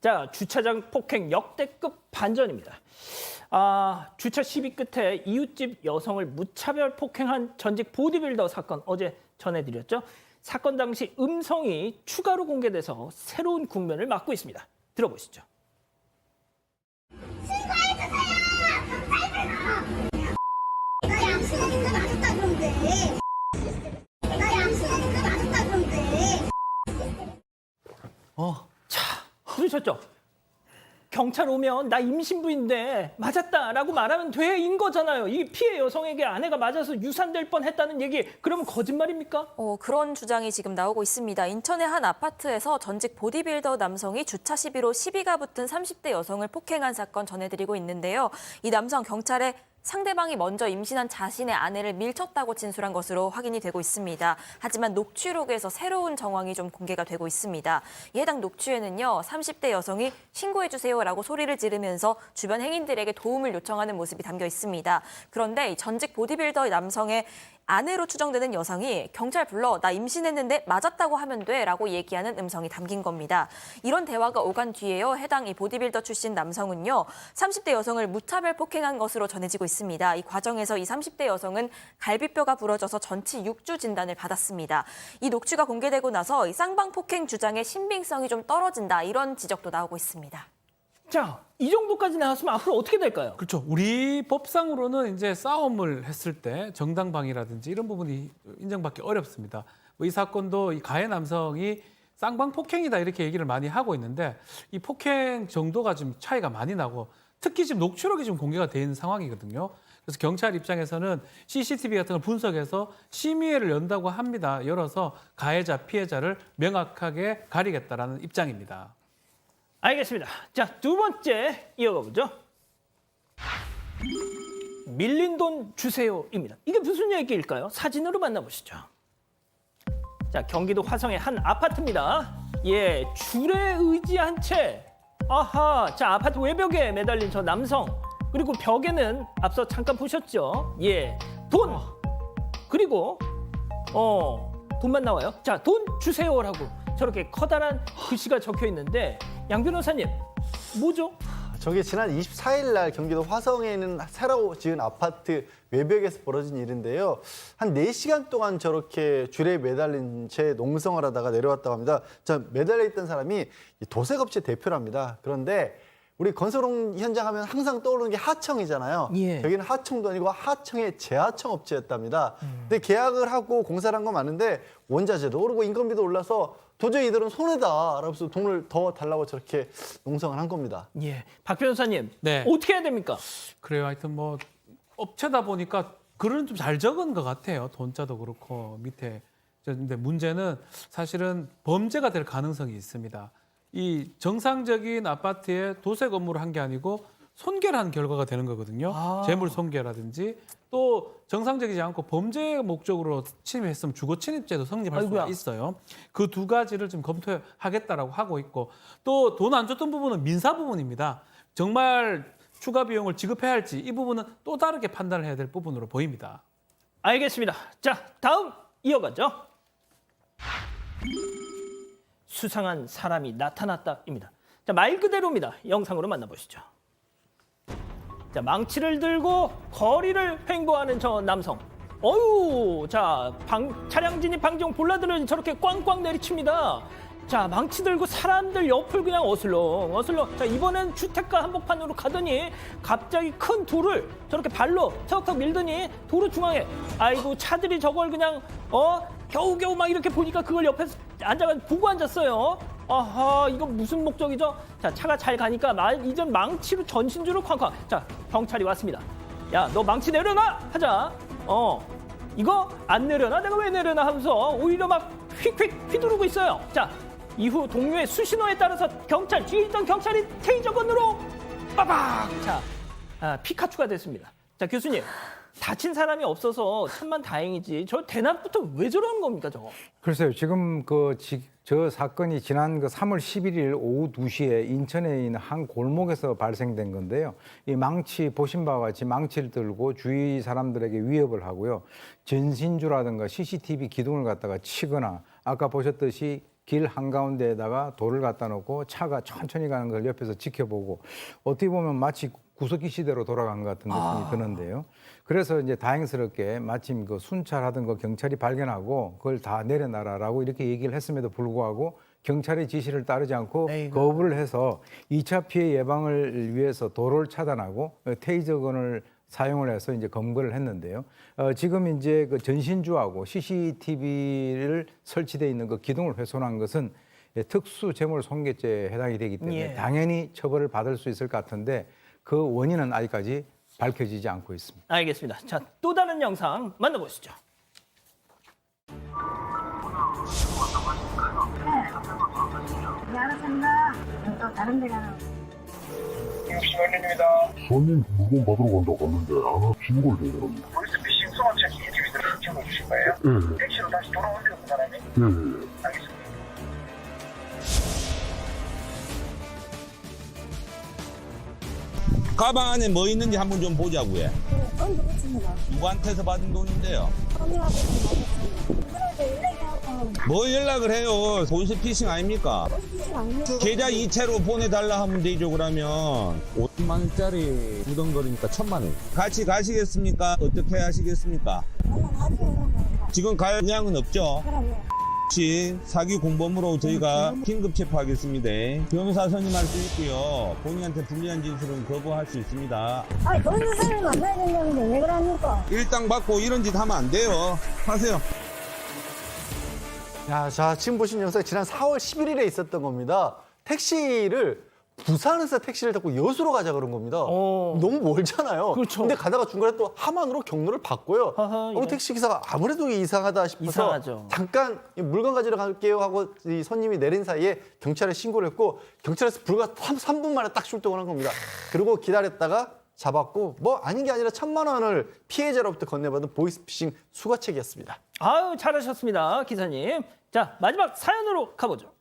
자, 주차장 폭행 역대급 반전입니다. 아, 주차 시비 끝에 이웃집 여성을 무차별 폭행한 전직 보디빌더 사건 어제 전해드렸죠. 사건 당시 음성이 추가로 공개돼서 새로운 국면을 맞고 있습니다. 들어보시죠. 나 양치하니까 맛있다 그런데 나 양치하니까 맛있다 그런데 들으셨죠? 경찰 오면 나 임신부인데 맞았다라고 말하면 돼인 거잖아요. 이 피해 여성에게 아내가 맞아서 유산될 뻔했다는 얘기 그러면 거짓말입니까? 어, 그런 주장이 지금 나오고 있습니다. 인천의 한 아파트에서 전직 보디빌더 남성이 주차 시비로 시비가 붙은 30대 여성을 폭행한 사건 전해드리고 있는데요. 이 남성 경찰에 상대방이 먼저 임신한 자신의 아내를 밀쳤다고 진술한 것으로 확인이 되고 있습니다. 하지만 녹취록에서 새로운 정황이 좀 공개가 되고 있습니다. 이 해당 녹취에는요, 30대 여성이 신고해주세요라고 소리를 지르면서 주변 행인들에게 도움을 요청하는 모습이 담겨 있습니다. 그런데 이 전직 보디빌더 남성의 아내로 추정되는 여성이 경찰 불러 나 임신했는데 맞았다고 하면 돼라고 얘기하는 음성이 담긴 겁니다. 이런 대화가 오간 뒤에요. 해당 이 보디빌더 출신 남성은요. 30대 여성을 무차별 폭행한 것으로 전해지고 있습니다. 이 과정에서 이 30대 여성은 갈비뼈가 부러져서 전치 6주 진단을 받았습니다. 이 녹취가 공개되고 나서 이 쌍방 폭행 주장의 신빙성이 좀 떨어진다 이런 지적도 나오고 있습니다. 자, 이 정도까지 나왔으면 앞으로 어떻게 될까요? 그렇죠. 우리 법상으로는 이제 싸움을 했을 때 정당방위라든지 이런 부분이 인정받기 어렵습니다. 뭐 이 사건도 이 가해 남성이 쌍방 폭행이다 이렇게 얘기를 많이 하고 있는데 이 폭행 정도가 좀 차이가 많이 나고 특히 지금 녹취록이 지금 공개가 된 상황이거든요. 그래서 경찰 입장에서는 CCTV 같은 걸 분석해서 심의회를 연다고 합니다. 열어서 가해자 피해자를 명확하게 가리겠다라는 입장입니다. 알겠습니다. 자, 두 번째 이어가 보죠. 밀린 돈 주세요입니다. 이게 무슨 얘기일까요? 사진으로 만나보시죠. 자, 경기도 화성의 한 아파트입니다. 예, 줄에 의지한 채. 아하, 자, 아파트 외벽에 매달린 저 남성. 그리고 벽에는 앞서 잠깐 보셨죠? 예, 돈. 그리고 어, 돈만 나와요. 자, 돈 주세요라고 저렇게 커다란 글씨가 적혀 있는데 양 변호사님, 뭐죠? 저게 지난 24일 날 경기도 화성에 있는 새로 지은 아파트 외벽에서 벌어진 일인데요. 한 4시간 동안 저렇게 줄에 매달린 채 농성을 하다가 내려왔다고 합니다. 저 매달려 있던 사람이 이 도색업체 대표랍니다. 그런데 우리 건설 현장 하면 항상 떠오르는 게 하청이잖아요. 예. 여기는 하청도 아니고 하청의 재하청 업체였답니다. 근데 계약을 하고 공사를 한 건 맞는데 원자재도 오르고 인건비도 올라서 도저히 이들은 손해다. 라면서 돈을 더 달라고 저렇게 농성을 한 겁니다. 예, 박 변호사님, 네. 어떻게 해야 됩니까? 그래요. 하여튼 뭐 업체다 보니까 글은 좀 잘 적은 것 같아요. 돈자도 그렇고 밑에. 근데 문제는 사실은 범죄가 될 가능성이 있습니다. 이 정상적인 아파트에 도색 업무를 한 게 아니고 손괴한 결과가 되는 거거든요. 아. 재물 손괴라든지 또 정상적이지 않고 범죄 목적으로 침입했으면 주거 침입죄도 성립할 아이고야. 수가 있어요. 그 두 가지를 좀 검토하겠다라고 하고 있고 또 돈 안 줬던 부분은 민사 부분입니다. 정말 추가 비용을 지급해야 할지 이 부분은 또 다르게 판단을 해야 될 부분으로 보입니다. 알겠습니다. 자, 다음 이어가죠. 수상한 사람이 나타났다입니다. 자, 말 그대로입니다. 영상으로 만나보시죠. 자, 망치를 들고 거리를 횡보하는 저 남성. 어유, 자, 방, 차량 진입 방지용 볼라드를 저렇게 꽝꽝 내리칩니다. 자, 망치 들고 사람들 옆을 그냥 어슬렁, 어슬렁. 자, 이번엔 주택가 한복판으로 가더니 갑자기 큰 돌을 저렇게 발로 턱턱 밀더니 도로 중앙에 아이고 차들이 저걸 그냥 어 겨우겨우 막 이렇게 보니까 그걸 옆에서 앉아가 보고 앉았어요. 아하, 이거 무슨 목적이죠? 자, 차가 잘 가니까 말 이전 망치로 전신주를 쾅쾅. 자, 경찰이 왔습니다. 야, 너 망치 내려놔! 하자. 어, 이거 안 내려놔? 내가 왜 내려놔? 하면서 오히려 막 휙휙 휘두르고 있어요. 자, 이후 동료의 수신호에 따라서 경찰, 뒤에 있던 경찰이 테이저건으로 빠박! 자, 아, 피카츄가 됐습니다. 자, 교수님. 다친 사람이 없어서 천만 다행이지. 저 대낮부터 왜 저러는 겁니까, 저거? 글쎄요. 지금 그 저 사건이 지난 그 3월 11일 오후 2시에 인천에 있는 한 골목에서 발생된 건데요. 이 망치 보신 바와 같이 망치를 들고 주위 사람들에게 위협을 하고요. 전신주라든가 CCTV 기둥을 갖다가 치거나 아까 보셨듯이 길 한가운데에다가 돌을 갖다 놓고 차가 천천히 가는 걸 옆에서 지켜보고 어떻게 보면 마치 구석기 시대로 돌아간 것 같은 느낌이 드는데요. 그래서 이제 다행스럽게 마침 그 순찰하던 거 경찰이 발견하고 그걸 다 내려놔라라고 이렇게 얘기를 했음에도 불구하고 경찰의 지시를 따르지 않고 에이구. 거부를 해서 2차 피해 예방을 위해서 도로를 차단하고 테이저건을 사용을 해서 이제 검거를 했는데요. 어, 지금 이제 그 전신주하고 CCTV를 설치되어 있는 그 기둥을 훼손한 것은 예, 특수 재물 손괴죄에 해당이 되기 때문에 예. 당연히 처벌을 받을 수 있을 것 같은데 그 원인은 아직까지 밝혀지지 않고 있습니다. 알겠습니다. 자, 또 다른 영상 만나보시죠. 네, 알았습니다. 또 다른 데 가는. 손님 물건 받으러 간다고 하는데 하나 신고를 되더라고요. 보이스 피싱 수원책 인디비드를 찍어주실 거예요? 예, 택시로 다시 돌아온대요, 그 사람이? 예, 예. 알겠습니다. 가방 안에 뭐 있는지 한번 좀 보자고요. 누구한테서 받은 돈인데요? 뭐 연락을 해요? 보이스피싱 아닙니까? 계좌 이체로 보내달라 하면 되죠 그러면 5만 원짜리 무덤거리니까 천만 원 같이 가시겠습니까? 어떻게 하시겠습니까? 지금 갈 의향은 없죠? 혹시 사기 공범으로 저희가 긴급 체포하겠습니다. 변호사 선임할 수 있고요. 본인한테 불리한 진술은 거부할 수 있습니다. 아니, 사람을 만나야 된다는데 왜 그럽니까? 일당 받고 이런 짓 하면 안 돼요. 하세요. 야, 자, 지금 보신 영상 지난 4월 11일에 있었던 겁니다. 택시를 부산에서 택시를 타고 여수로 가자 그런 겁니다. 어. 너무 멀잖아요. 그렇죠. 근데 가다가 중간에 또 함안으로 경로를 바꿔요. 우리 예. 택시 기사가 아무래도 이상하다 싶어서 이상하죠. 잠깐 이 물건 가지러 갈게요 하고 이 손님이 내린 사이에 경찰에 신고를 했고 경찰에서 불과 3, 분 만에 딱 출동을 한 겁니다. 그리고 기다렸다가 잡았고 뭐 아닌 게 아니라 천만 원을 피해자로부터 건네받은 보이스피싱 수거책이었습니다. 아유, 잘하셨습니다, 기사님. 자, 마지막 사연으로 가보죠.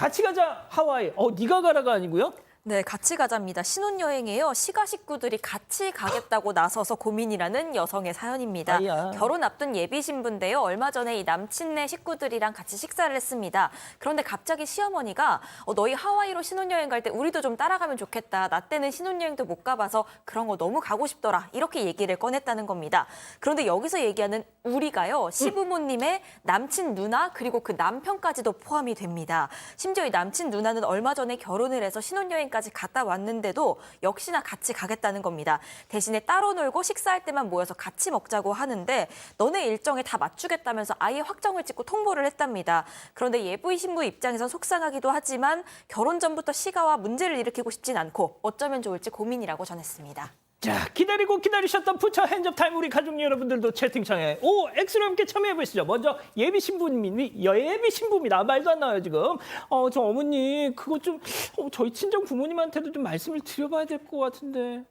같이 가자 하와이. 어, 네가 가라가 아니고요. 네, 같이 가자입니다. 신혼여행에요. 시가 식구들이 같이 가겠다고 나서서 고민이라는 여성의 사연입니다. 아이야. 결혼 앞둔 예비 신부인데요. 얼마 전에 이 남친네 식구들이랑 같이 식사를 했습니다. 그런데 갑자기 시어머니가 어, 너희 하와이로 신혼여행 갈 때 우리도 좀 따라가면 좋겠다. 나 때는 신혼여행도 못 가봐서 그런 거 너무 가고 싶더라. 이렇게 얘기를 꺼냈다는 겁니다. 그런데 여기서 얘기하는 우리가요. 시부모님의 남친 누나 그리고 그 남편까지도 포함이 됩니다. 심지어 이 남친 누나는 얼마 전에 결혼을 해서 신혼여행 까지 갔다 왔는데도 역시나 같이 가겠다는 겁니다. 대신에 따로 놀고 식사할 때만 모여서 같이 먹자고 하는데 너네 일정에 다 맞추겠다면서 아예 확정을 짓고 통보를 했답니다. 그런데 예부의 신부 입장에선 속상하기도 하지만 결혼 전부터 시가와 문제를 일으키고 싶진 않고 어쩌면 좋을지 고민이라고 전했습니다. 자, 기다리고 기다리셨던 부처 핸즈업 타임 우리 가족 여러분들도 채팅창에 오 X로 함께 참여해 보시죠. 먼저 예비 신부님이 예비 신부입니다. 말도 안 나와요 지금. 어, 저 어머니 그거 좀 어, 저희 친정 부모님한테도 좀 말씀을 드려봐야 될 것 같은데.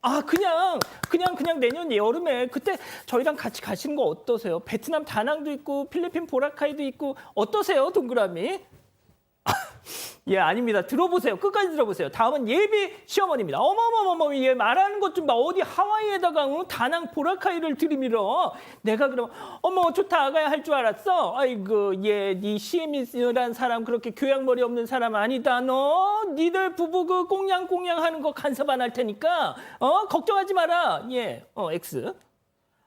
아 그냥 그냥 그냥 내년 여름에 그때 저희랑 같이 가시는 거 어떠세요? 베트남 다낭도 있고 필리핀 보라카이도 있고 어떠세요 동그라미? 예, 아닙니다. 들어보세요. 끝까지 들어보세요. 다음은 예비 시어머니입니다. 어머머머머, 얘 말하는 것 좀 봐. 어디 하와이에다가 응? 다낭 보라카이를 들이밀어. 내가 그럼 어머 좋다 아가야 할 줄 알았어. 아이고 얘네 시엠이란 사람 그렇게 교양머리 없는 사람 아니다. 너 니들 부부 그 꽁냥꽁냥 하는 거 간섭 안 할 테니까 어 걱정하지 마라. 예, 어 X.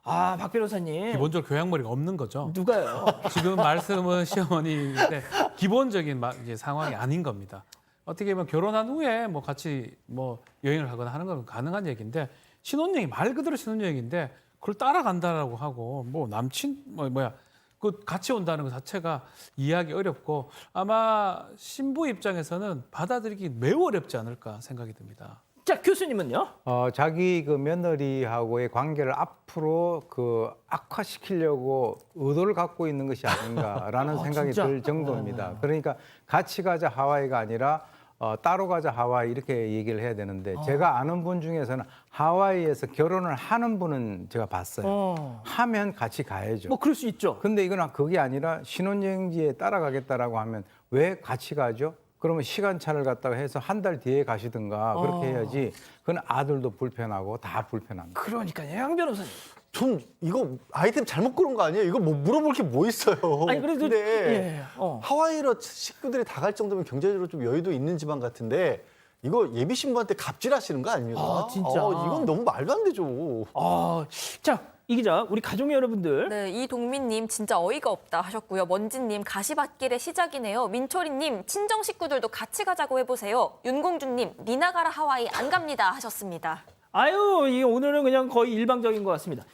아, 박 변호사님. 기본적으로 교양머리가 없는 거죠. 누가요? 지금 말씀은 시어머니인데 기본적인 마- 이제 상황이 아닌 겁니다. 어떻게 보면 결혼한 후에 뭐 같이 뭐 여행을 하거나 하는 건 가능한 얘기인데 신혼여행 말 그대로 신혼여행인데 그걸 따라간다라고 하고 뭐 남친 뭐 뭐야 그 같이 온다는 것 자체가 이해하기 어렵고 아마 신부 입장에서는 받아들이기 매우 어렵지 않을까 생각이 듭니다. 자, 교수님은요? 어, 자기 그 며느리하고의 관계를 앞으로 그 악화시키려고 의도를 갖고 있는 것이 아닌가라는 아, 생각이 진짜? 들 정도입니다. 그러니까 같이 가자 하와이가 아니라 어, 따로 가자 하와이 이렇게 얘기를 해야 되는데 제가 아는 분 중에서는 하와이에서 결혼을 하는 분은 제가 봤어요. 어. 하면 같이 가야죠. 뭐 그럴 수 있죠. 근데 이건 그게 아니라 신혼여행지에 따라가겠다라고 하면 왜 같이 가죠? 그러면 시간차를 갖다가 해서 한 달 뒤에 가시든가 그렇게 어. 해야지. 그건 아들도 불편하고 다 불편합니다. 그러니까요, 양 변호사님. 전 이거 아이템 잘못 고른 거 아니에요? 이거 뭐 물어볼 게 뭐 있어요? 아니 그래도 근데 예, 어. 하와이로 식구들이 다 갈 정도면 경제적으로 좀 여유도 있는 집안 같은데 이거 예비 신부한테 갑질하시는 거 아닙니까? 아, 진짜? 어, 이건 너무 말도 안 되죠. 아, 자, 이 기자, 우리 가족 여러분들. 네, 이동민님 진짜 어이가 없다 하셨고요. 먼지님 가시밭길의 시작이네요. 민초리님 친정 식구들도 같이 가자고 해보세요. 윤공주님 니나가라 하와이 안 갑니다 하셨습니다. 아유, 이 오늘은 그냥 거의 일방적인 것 같습니다.